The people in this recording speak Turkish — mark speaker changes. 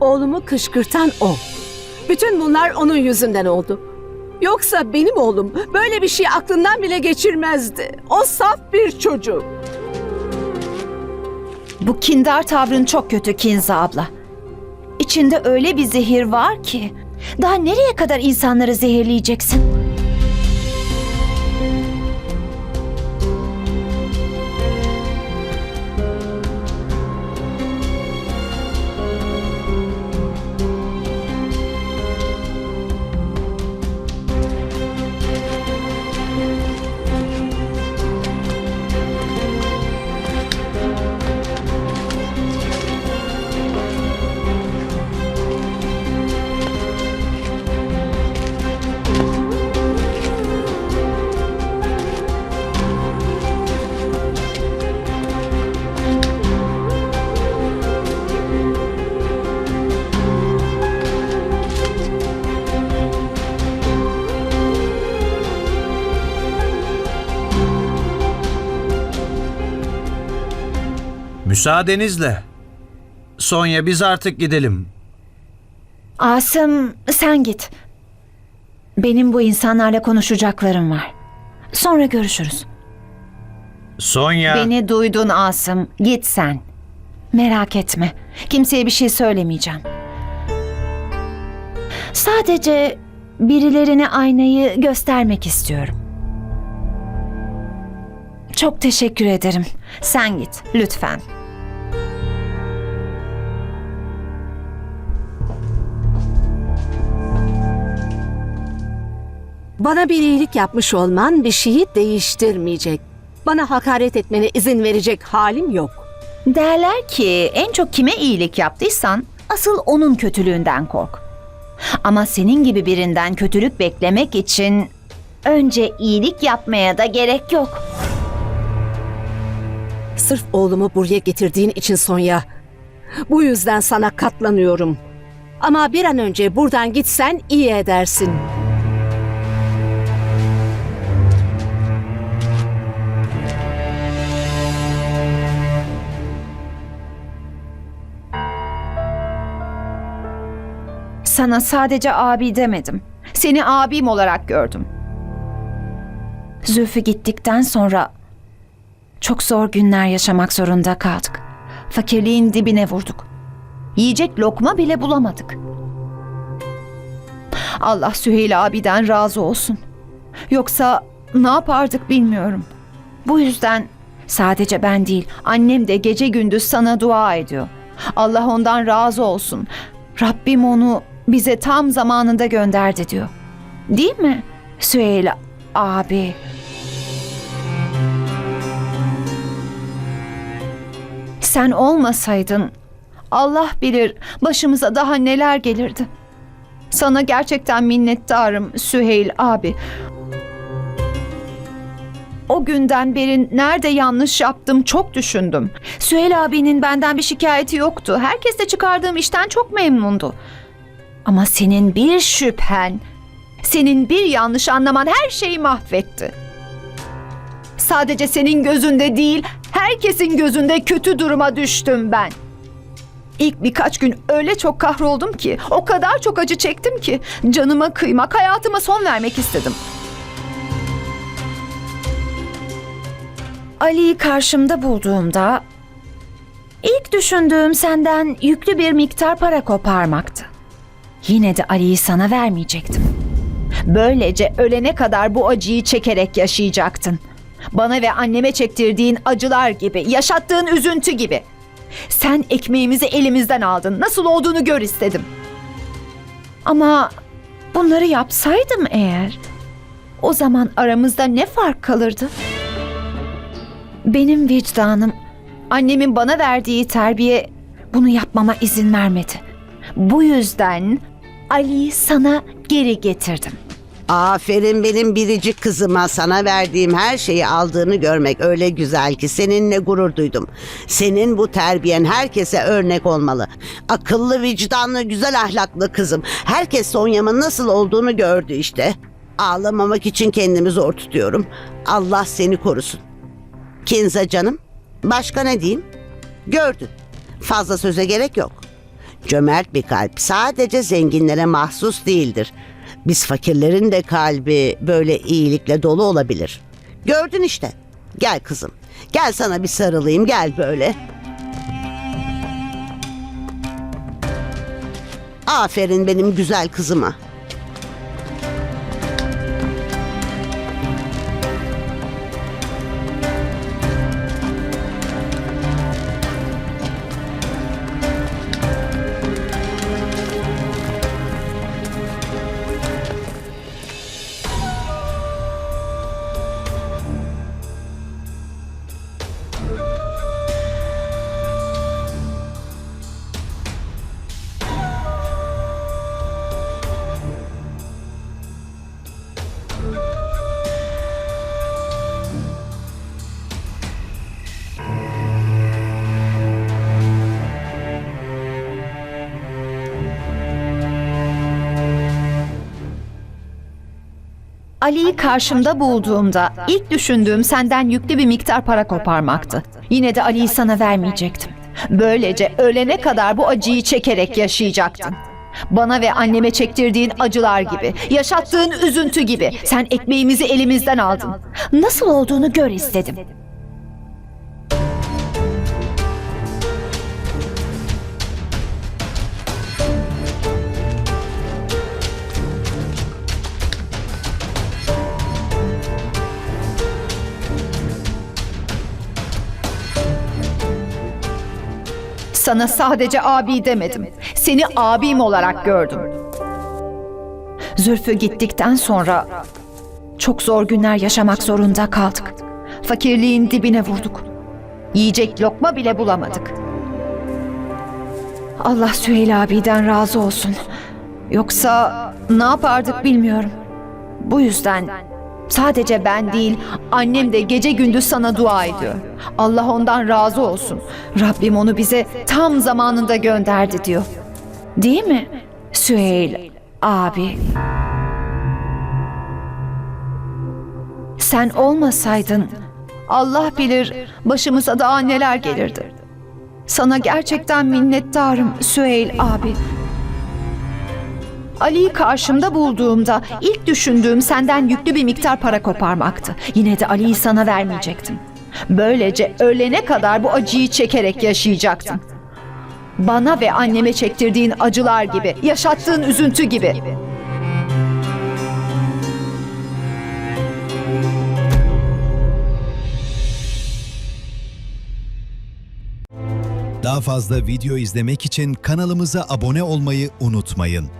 Speaker 1: Oğlumu kışkırtan o. Bütün bunlar onun yüzünden oldu. Yoksa benim oğlum böyle bir şey aklından bile geçirmezdi. O saf bir çocuk.
Speaker 2: Bu kindar tavrın çok kötü Kinza abla. İçinde öyle bir zehir var ki. Daha nereye kadar insanları zehirleyeceksin?
Speaker 3: Müsaadenizle. Sonya biz artık gidelim.
Speaker 2: Asım sen git. Benim bu insanlarla konuşacaklarım var. Sonra görüşürüz.
Speaker 3: Sonya.
Speaker 2: Beni duydun Asım. Git sen. Merak etme. Kimseye bir şey söylemeyeceğim. Sadece birilerine aynayı göstermek istiyorum. Çok teşekkür ederim. Sen git lütfen.
Speaker 1: Bana bir iyilik yapmış olman bir şeyi değiştirmeyecek. Bana hakaret etmene izin verecek halim yok.
Speaker 2: Derler ki en çok kime iyilik yaptıysan asıl onun kötülüğünden kork. Ama senin gibi birinden kötülük beklemek için önce iyilik yapmaya da gerek yok.
Speaker 1: Sırf oğlumu buraya getirdiğin için Sonya. Bu yüzden sana katlanıyorum. Ama bir an önce buradan gitsen iyi edersin.
Speaker 2: Sana sadece abi demedim. Seni abim olarak gördüm. Zülfü gittikten sonra çok zor günler yaşamak zorunda kaldık. Fakirliğin dibine vurduk. Yiyecek lokma bile bulamadık. Allah Süheyl abiden razı olsun. Yoksa ne yapardık bilmiyorum. Bu yüzden sadece ben değil, annem de gece gündüz sana dua ediyor. Allah ondan razı olsun. Rabbim onu bize tam zamanında gönderdi diyor. Değil mi Süheyl abi? Sen olmasaydın Allah bilir başımıza daha neler gelirdi. Sana gerçekten minnettarım Süheyl abi. O günden beri nerede yanlış yaptım çok düşündüm. Süheyl abinin benden bir şikayeti yoktu. Herkes de çıkardığım işten çok memnundu. Ama senin bir şüphen, senin bir yanlış anlaman her şeyi mahvetti. Sadece senin gözünde değil, herkesin gözünde kötü duruma düştüm ben. İlk birkaç gün öyle çok kahroldum ki, o kadar çok acı çektim ki canıma kıymak, hayatıma son vermek istedim. Ali'yi karşımda bulduğumda ilk düşündüğüm senden yüklü bir miktar para koparmaktı. Yine de Ali'yi sana vermeyecektim. Böylece ölene kadar bu acıyı çekerek yaşayacaktın. Bana ve anneme çektirdiğin acılar gibi, yaşattığın üzüntü gibi. Sen ekmeğimizi elimizden aldın. Nasıl olduğunu gör istedim. Ama bunları yapsaydım eğer, o zaman aramızda ne fark kalırdı? Benim vicdanım, annemin bana verdiği terbiye bunu yapmama izin vermedi. Bu yüzden Ali'yi sana geri getirdim.
Speaker 4: Aferin benim biricik kızıma sana verdiğim her şeyi aldığını görmek öyle güzel ki seninle gurur duydum. Senin bu terbiyen herkese örnek olmalı. Akıllı, vicdanlı, güzel ahlaklı kızım. Herkes Sonya'mın nasıl olduğunu gördü işte. Ağlamamak için kendimi zor tutuyorum. Allah seni korusun. Kinza canım, başka ne diyeyim? Gördün. Fazla söze gerek yok. Cömert bir kalp sadece zenginlere mahsus değildir. Biz fakirlerin de kalbi böyle iyilikle dolu olabilir. Gördün işte. Gel kızım. Gel sana bir sarılayım gel böyle. Aferin benim güzel kızıma.
Speaker 2: Ali'yi karşımda bulduğumda ilk düşündüğüm senden yüklü bir miktar para koparmaktı. Yine de Ali'yi sana vermeyecektim. Böylece ölene kadar bu acıyı çekerek yaşayacaktın. Bana ve anneme çektirdiğin acılar gibi, yaşattığın üzüntü gibi sen ekmeğimizi elimizden aldın. Nasıl olduğunu gör istedim. Sana sadece abi demedim. Seni abim olarak gördüm. Zülfü gittikten sonra çok zor günler yaşamak zorunda kaldık. Fakirliğin dibine vurduk. Yiyecek lokma bile bulamadık. Allah Süheyl abiden razı olsun. Yoksa ne yapardık bilmiyorum. Bu yüzden sadece ben değil, annem de gece gündüz sana dua ediyor. Allah ondan razı olsun. Rabbim onu bize tam zamanında gönderdi diyor. Değil mi? Süheyl abi. Sen olmasaydın Allah bilir başımıza daha neler gelirdi. Sana gerçekten minnettarım Süheyl abi. Ali'yi karşımda bulduğumda ilk düşündüğüm senden yüklü bir miktar para koparmaktı. Yine de Ali'yi sana vermeyecektim. Böylece ölene kadar bu acıyı çekerek yaşayacaktın. Bana ve anneme çektirdiğin acılar gibi, yaşattığın üzüntü gibi.
Speaker 5: Daha fazla video izlemek için kanalımıza abone olmayı unutmayın.